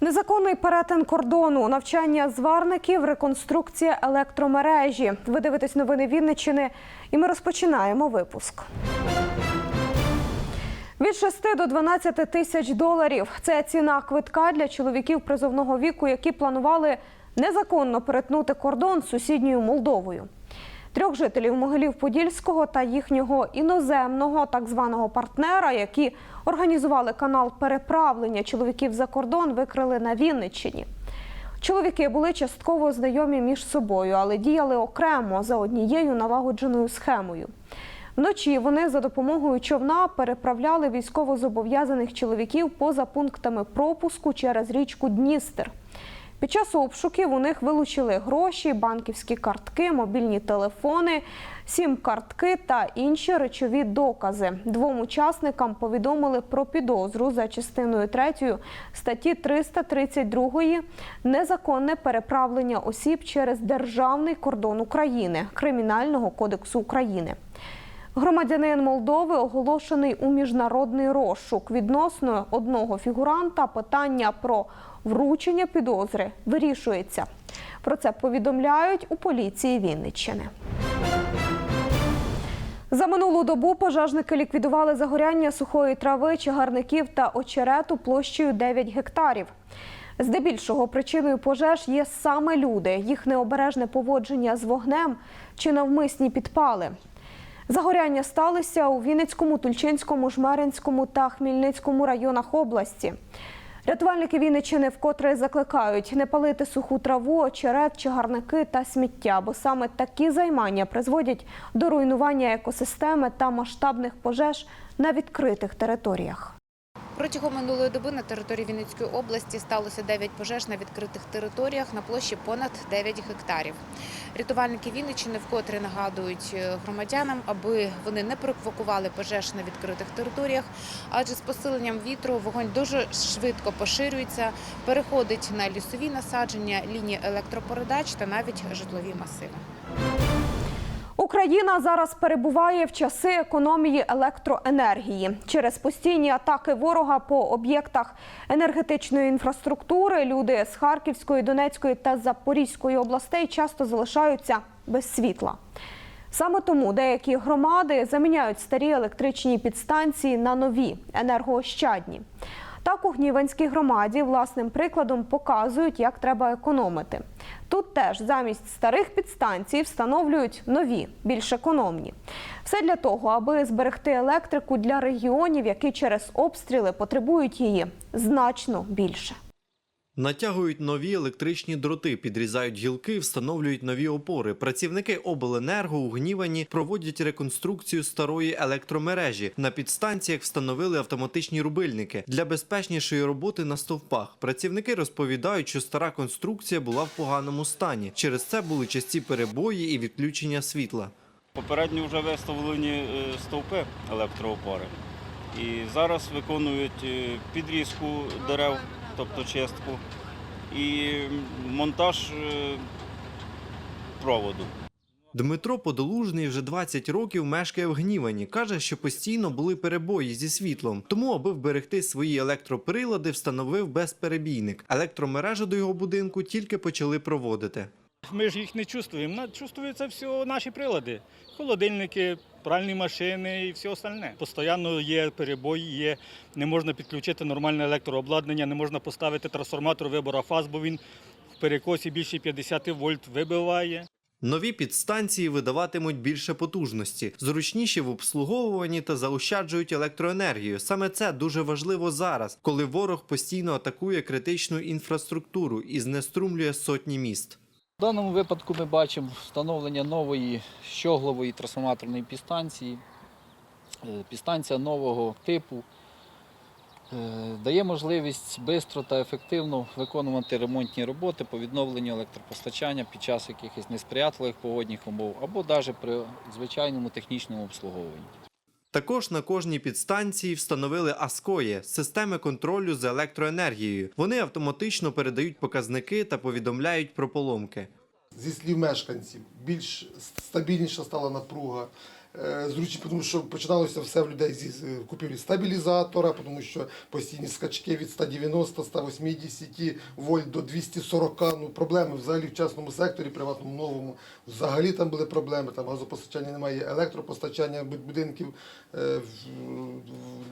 Незаконний перетин кордону, навчання зварників, реконструкція електромережі. Ви дивитесь новини Вінниччини, і ми розпочинаємо випуск. Від 6 до 12 тисяч доларів це ціна квитка для чоловіків призовного віку, які планували незаконно перетнути кордон з сусідньою Молдовою. Трьох жителів Могилів-Подільського та їхнього іноземного так званого партнера, які організували канал переправлення чоловіків за кордон, викрили на Вінниччині. Чоловіки були частково знайомі між собою, але діяли окремо за однією налагодженою схемою. Вночі вони за допомогою човна переправляли військовозобов'язаних чоловіків поза пунктами пропуску через річку Дністер. Під час обшуків у них вилучили гроші, банківські картки, мобільні телефони, сім-картки та інші речові докази. Двом учасникам повідомили про підозру за частиною 3 статті 332 незаконне переправлення осіб через державний кордон України Кримінального кодексу України. Громадянин Молдови оголошений у міжнародний розшук відносно одного фігуранта. Питання про вручення підозри вирішується. Про це повідомляють у поліції Вінниччини. За минулу добу пожежники ліквідували загоряння сухої трави, чагарників та очерету площею 9 гектарів. Здебільшого причиною пожеж є саме люди, їх необережне поводження з вогнем чи навмисні підпали. Загоряння сталися у Вінницькому, Тульчинському, Жмеринському та Хмільницькому районах області. Рятувальники Вінничини вкотре закликають не палити суху траву, очерет, чагарники та сміття, бо саме такі займання призводять до руйнування екосистеми та масштабних пожеж на відкритих територіях. Протягом минулої доби на території Вінницької області сталося 9 пожеж на відкритих територіях на площі понад 9 гектарів. Рятувальники Вінниччини вкотре нагадують е, громадянам, аби вони не провокували пожеж на відкритих територіях, адже з посиленням вітру вогонь дуже швидко поширюється, переходить на лісові насадження, лінії електропередач та навіть житлові масиви. Україна зараз перебуває в часи економії електроенергії. Через постійні атаки ворога по об'єктах енергетичної інфраструктури люди з Харківської, Донецької та Запорізької областей часто залишаються без світла. Саме тому деякі громади заміняють старі електричні підстанції на нові енергоощадні. Так у Гніванській громаді власним прикладом показують, як треба економити. Тут теж замість старих підстанцій встановлюють нові, більш економні. Все для того, аби зберегти електрику для регіонів, які через обстріли потребують її значно більше. Натягують нові електричні дроти, підрізають гілки, встановлюють нові опори. Працівники обленерго у Гнівані проводять реконструкцію старої електромережі. На підстанціях встановили автоматичні рубильники для безпечнішої роботи на стовпах. Працівники розповідають, що стара конструкція була в поганому стані. Через це були часті перебої і відключення світла. Попередньо вже виставлені е, стовпи електроопори. І зараз виконують е, підрізку дерев, тобто чистку, і монтаж е, проводу. Дмитро Подолужний вже 20 років мешкає в Гнівані. Каже, що постійно були перебої зі світлом. Тому, аби вберегти свої електроприлади, встановив безперебійник. Електромережу до його будинку тільки почали проводити. Ми ж їх не чувствуємо. Чувствуються все наші прилади. Холодильники, пральні машини і все остальне. Постоянно є перебої, є, не можна підключити нормальне електрообладнання, не можна поставити трансформатор вибору фаз, бо він в перекосі більше 50 вольт вибиває. Нові підстанції видаватимуть більше потужності, зручніші в обслуговуванні та заощаджують електроенергію. Саме це дуже важливо зараз, коли ворог постійно атакує критичну інфраструктуру і знеструмлює сотні міст. В даному випадку ми бачимо встановлення нової щоглової трансформаторної підстанції. Е, Підстанція нового типу е, дає можливість швидко та ефективно виконувати ремонтні роботи по відновленню електропостачання під час якихось несприятливих погодних умов або навіть при звичайному технічному обслуговуванні. Також на кожній підстанції встановили АСКОЄ – системи контролю за електроенергією. Вони автоматично передають показники та повідомляють про поломки. Зі слів мешканців більш стабільніша стала напруга. Е, Зручні, тому що починалося все в людей зі купівлі стабілізатора, тому що постійні скачки від 190, 180 вольт до 240. Ну, проблеми взагалі в частному секторі, приватному новому. Взагалі там були проблеми. Там газопостачання немає, електропостачання будинків е,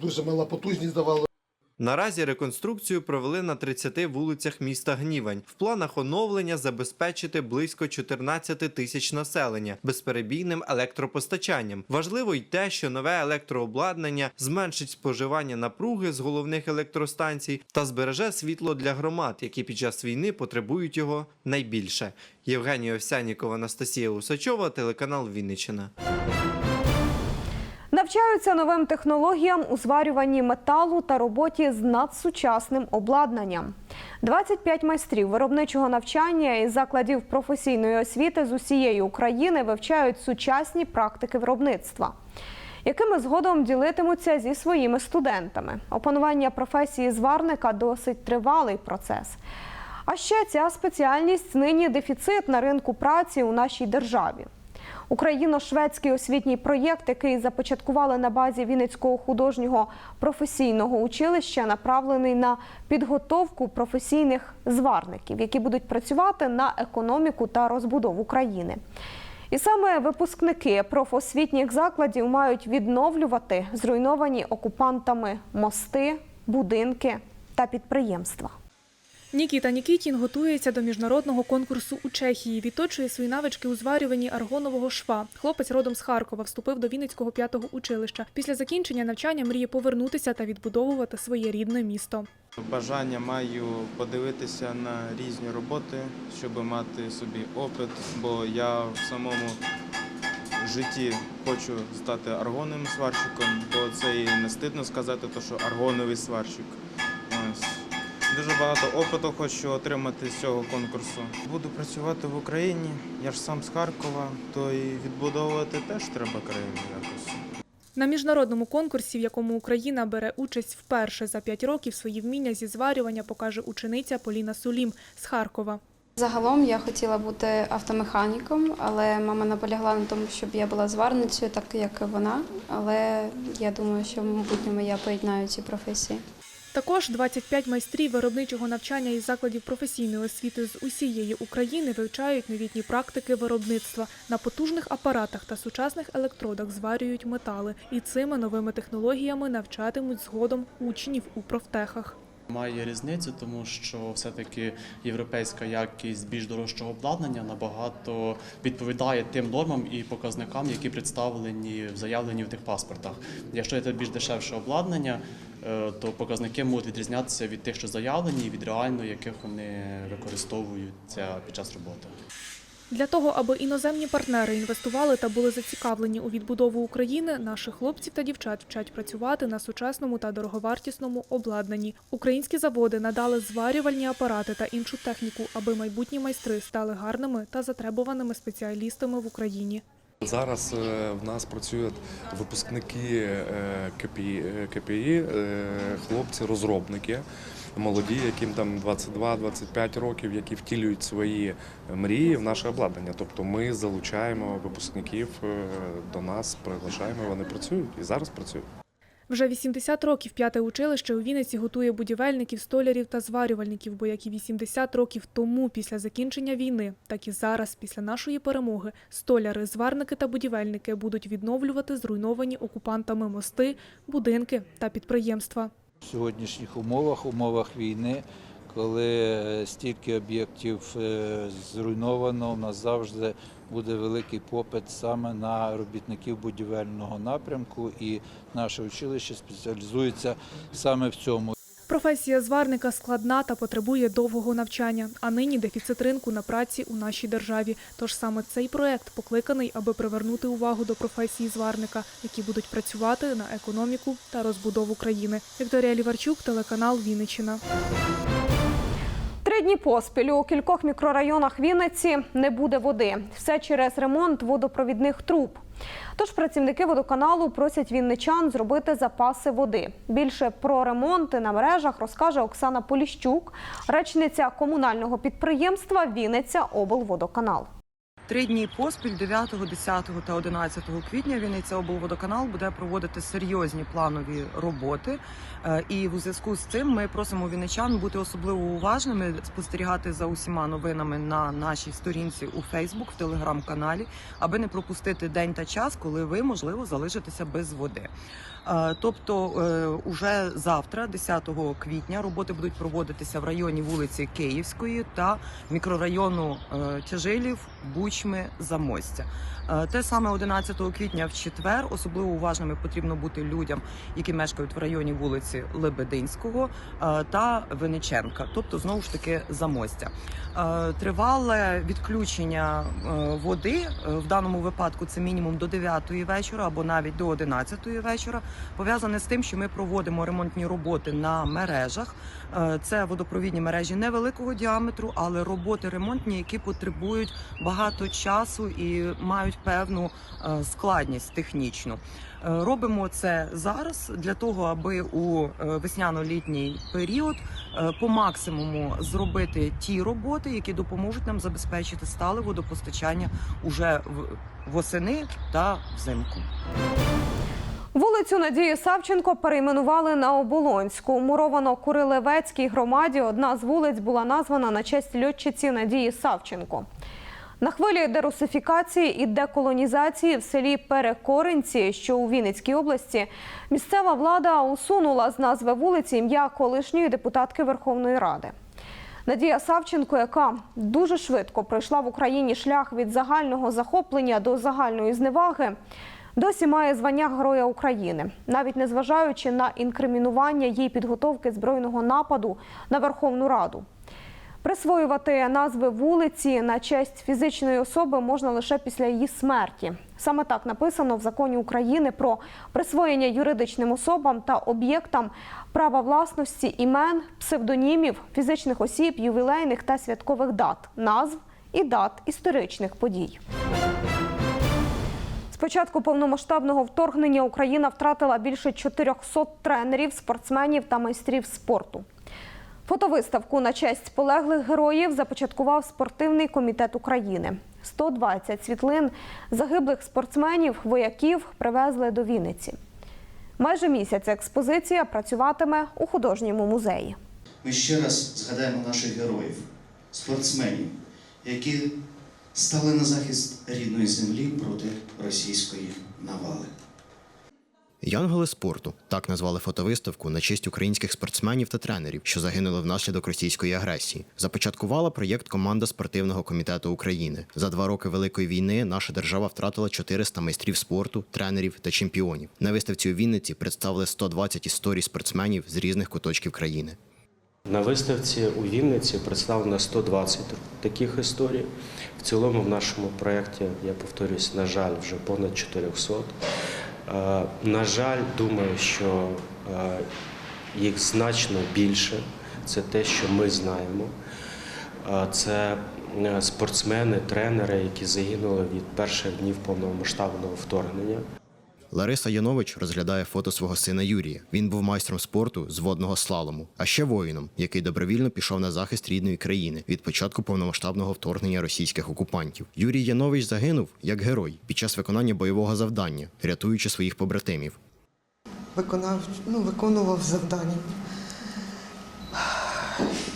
дуже мала потужність давала. Наразі реконструкцію провели на 30 вулицях міста Гнівань. В планах оновлення забезпечити близько 14 тисяч населення безперебійним електропостачанням. Важливо й те, що нове електрообладнання зменшить споживання напруги з головних електростанцій та збереже світло для громад, які під час війни потребують його найбільше. Євгенія Овсянікова, Анастасія Усачова, телеканал Вінниччина. Навчаються новим технологіям у зварюванні металу та роботі з надсучасним обладнанням. 25 майстрів виробничого навчання із закладів професійної освіти з усієї України вивчають сучасні практики виробництва, якими згодом ділитимуться зі своїми студентами. Опанування професії зварника досить тривалий процес. А ще ця спеціальність нині дефіцит на ринку праці у нашій державі. Україно-шведський освітній проєкт, який започаткували на базі Вінницького художнього професійного училища, направлений на підготовку професійних зварників, які будуть працювати на економіку та розбудову країни. І саме випускники профосвітніх закладів мають відновлювати зруйновані окупантами мости, будинки та підприємства. Нікіта Нікітін готується до міжнародного конкурсу у Чехії. Відточує свої навички у зварюванні аргонового шва. Хлопець родом з Харкова вступив до Вінницького п'ятого училища. Після закінчення навчання мріє повернутися та відбудовувати своє рідне місто. Бажання маю подивитися на різні роботи, щоб мати собі опит, бо я в самому житті хочу стати аргоновим сварщиком, бо це і не стидно сказати, то що аргоновий сварщик. Дуже багато опиту хочу отримати з цього конкурсу. Буду працювати в Україні, я ж сам з Харкова, то і відбудовувати теж треба країну якось. На міжнародному конкурсі, в якому Україна бере участь вперше за п'ять років, свої вміння зі зварювання покаже учениця Поліна Сулім з Харкова. Загалом я хотіла бути автомеханіком, але мама наполягла на тому, щоб я була зварницею, так як і вона. Але я думаю, що в майбутньому я поєднаю ці професії. Також 25 майстрів виробничого навчання із закладів професійної освіти з усієї України вивчають новітні практики виробництва. На потужних апаратах та сучасних електродах зварюють метали, і цими новими технологіями навчатимуть згодом учнів у профтехах. Має різницю, тому що все-таки європейська якість більш дорожчого обладнання набагато відповідає тим нормам і показникам, які представлені в заявленні в тих паспортах. Якщо це більш дешевше обладнання, то показники можуть відрізнятися від тих, що заявлені, і від реально яких вони використовуються під час роботи. Для того, аби іноземні партнери інвестували та були зацікавлені у відбудову України, наших хлопців та дівчат вчать працювати на сучасному та дороговартісному обладнанні. Українські заводи надали зварювальні апарати та іншу техніку, аби майбутні майстри стали гарними та затребуваними спеціалістами в Україні. Зараз е, в нас працюють випускники е, КПІ, е, хлопці-розробники, молоді, яким там 22-25 років, які втілюють свої мрії в наше обладнання. Тобто ми залучаємо випускників до нас, приглашаємо, вони працюють і зараз працюють. Вже 80 років п'яте училище у Вінниці готує будівельників, столярів та зварювальників, бо як і 80 років тому після закінчення війни, так і зараз, після нашої перемоги, столяри, зварники та будівельники будуть відновлювати зруйновані окупантами мости, будинки та підприємства. В сьогоднішніх умовах, умовах війни, коли е, стільки об'єктів е, зруйновано, у нас завжди буде великий попит саме на робітників будівельного напрямку, і наше училище спеціалізується саме в цьому. Професія зварника складна та потребує довгого навчання, а нині дефіцит ринку на праці у нашій державі. Тож саме цей проект покликаний, аби привернути увагу до професії зварника, які будуть працювати на економіку та розбудову країни. Вікторія Ліварчук, телеканал Вінниччина. Три дні поспіль у кількох мікрорайонах Вінниці не буде води. Все через ремонт водопровідних труб. Тож працівники водоканалу просять вінничан зробити запаси води. Більше про ремонти на мережах розкаже Оксана Поліщук, речниця комунального підприємства Вінниця облводоканал. Три дні поспіль 9, 10 та 11 квітня Вінниця облводоканал буде проводити серйозні планові роботи. Е, І у зв'язку з цим ми просимо вінничан бути особливо уважними, спостерігати за усіма новинами на нашій сторінці у Фейсбук, в телеграм-каналі, аби не пропустити день та час, коли ви можливо залишитеся без води. Е, Тобто, е, уже завтра, 10 квітня, роботи будуть проводитися в районі вулиці Київської та мікрорайону е, Тяжилів, Бучми, Замостя. Е, Те саме 11 квітня в четвер особливо уважними потрібно бути людям, які мешкають в районі вулиці Лебединського е, та Винниченка, тобто знову ж таки Замостя. Е, Тривале відключення води в даному випадку це мінімум до 9 вечора або навіть до 11 вечора. Пов'язане з тим, що ми проводимо ремонтні роботи на мережах. Це водопровідні мережі невеликого діаметру, але роботи ремонтні, які потребують багато часу і мають певну е, складність технічну. Е, Робимо це зараз для того, аби у е, весняно-літній період по максимуму зробити ті роботи, які допоможуть нам забезпечити стале водопостачання уже восени та взимку. Вулицю Надії Савченко перейменували на Оболонську. Муровано Курилевецькій громаді одна з вулиць була названа на честь льотчиці Надії Савченко. На хвилі дерусифікації і деколонізації в селі Перекоринці, що у Вінницькій області, місцева влада усунула з назви вулиці ім'я колишньої депутатки Верховної Ради. Надія Савченко, яка дуже швидко пройшла в Україні шлях від загального захоплення до загальної зневаги, досі має звання Героя України, навіть незважаючи на інкримінування їй підготовки збройного нападу на Верховну Раду. Присвоювати назви вулиці на честь фізичної особи можна лише після її смерті. Саме так написано в законі України про присвоєння юридичним особам та об'єктам права власності імен, псевдонімів, фізичних осіб, ювілейних та святкових дат, назв і дат історичних подій. З початку повномасштабного вторгнення Україна втратила більше 400 тренерів, спортсменів та майстрів спорту. Фотовиставку на честь полеглих героїв започаткував спортивний комітет України. 120 світлин загиблих спортсменів, вояків привезли до Вінниці. Майже місяць експозиція працюватиме у художньому музеї. Ми ще раз згадаємо наших героїв, спортсменів, які стали на захист рідної землі проти російської навали. Янголи спорту так назвали фотовиставку на честь українських спортсменів та тренерів, що загинули внаслідок російської агресії. Започаткувала проєкт команда спортивного комітету України. За два роки великої війни наша держава втратила 400 майстрів спорту, тренерів та чемпіонів. На виставці у Вінниці представили 120 історій спортсменів з різних куточків країни. На виставці у Вінниці представлено 120 таких історій. В цілому в нашому проєкті, я повторюсь, на жаль, вже понад 400. Е, На жаль, думаю, що е, їх значно більше. Це те, що ми знаємо. Е, Це спортсмени, тренери, які загинули від перших днів повномасштабного вторгнення. Лариса Янович розглядає фото свого сина Юрія. Він був майстром спорту з водного слалому, а ще воїном, який добровільно пішов на захист рідної країни від початку повномасштабного вторгнення російських окупантів. Юрій Янович загинув як герой під час виконання бойового завдання, рятуючи своїх побратимів. виконав, ну, виконував завдання.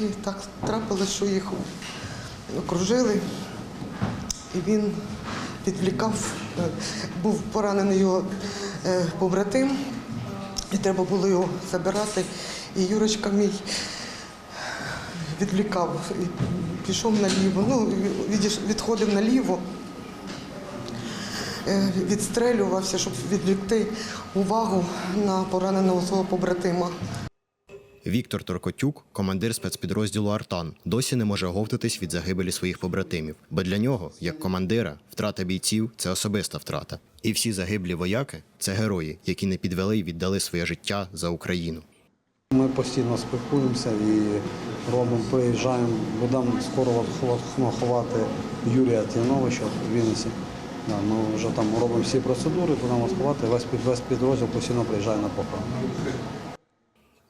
І так трапилося, що їх окружили, і він відвлікав, був поранений його е, побратим, і треба було його забирати. І Юрочка мій відвлікав, і пішов наліво, ну, відходив наліво е, відстрелювався, щоб відвлекти увагу на пораненого свого побратима. Віктор Торкотюк, командир спецпідрозділу Артан, досі не може оговтатись від загибелі своїх побратимів. Бо для нього, як командира, втрата бійців це особиста втрата. І всі загиблі вояки це герої, які не підвели й віддали своє життя за Україну. Ми постійно спілкуємося і робимо, приїжджаємо, будемо скоро ховати Юрія Тіновича в Вінниці. Да, Ми вже там робимо всі процедури, будемо сховати, весь, весь підрозділ постійно приїжджає на похорон.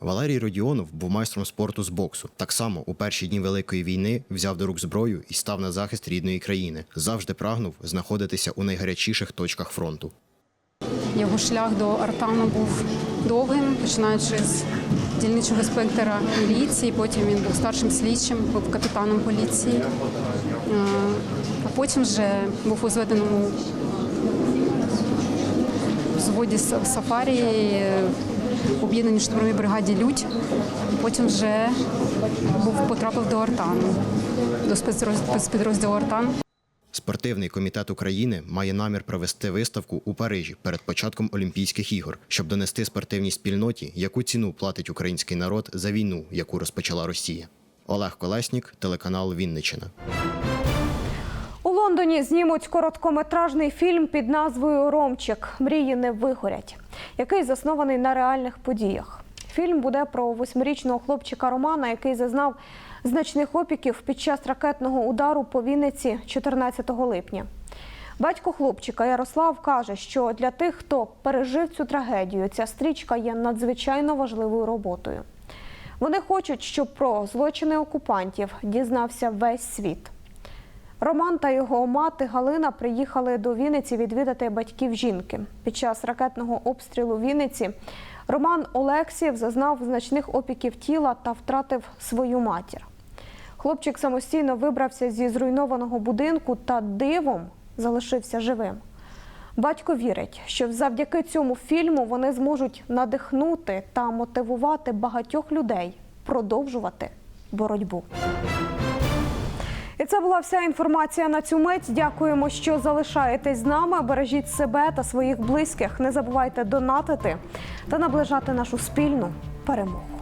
Валерій Родіонов був майстром спорту з боксу. Так само у перші дні Великої війни взяв до рук зброю і став на захист рідної країни. Завжди прагнув знаходитися у найгарячіших точках фронту. Його шлях до Артану був довгим, починаючи з дільничого інспектора міліції, потім він був старшим слідчим, був капітаном поліції. Е, А потім вже був у зведеному взводі Са- Сафарі, об'єднаній штурмовій бригаді Людь. Потім вже був потрапив до Артану, до спецпідрозділу Артан. Спортивний комітет України має намір провести виставку у Парижі перед початком Олімпійських ігор, щоб донести спортивній спільноті, яку ціну платить український народ за війну, яку розпочала Росія. Олег Колеснік, телеканал Вінниччина. Лондоні знімуть короткометражний фільм під назвою Ромчик Мрії не вигорять, який заснований на реальних подіях. Фільм буде про восьмирічного хлопчика Романа, який зазнав значних опіків під час ракетного удару по Вінниці 14 липня. Батько хлопчика Ярослав каже, що для тих, хто пережив цю трагедію, ця стрічка є надзвичайно важливою роботою. Вони хочуть, щоб про злочини окупантів дізнався весь світ. Роман та його мати Галина приїхали до Вінниці відвідати батьків жінки. Під час ракетного обстрілу Вінниці Роман Олексієв зазнав значних опіків тіла та втратив свою матір. Хлопчик самостійно вибрався зі зруйнованого будинку та дивом залишився живим. Батько вірить, що завдяки цьому фільму вони зможуть надихнути та мотивувати багатьох людей продовжувати боротьбу. Це була вся інформація на цю мить. Дякуємо, що залишаєтесь з нами. Бережіть себе та своїх близьких. Не забувайте донатити та наближати нашу спільну перемогу.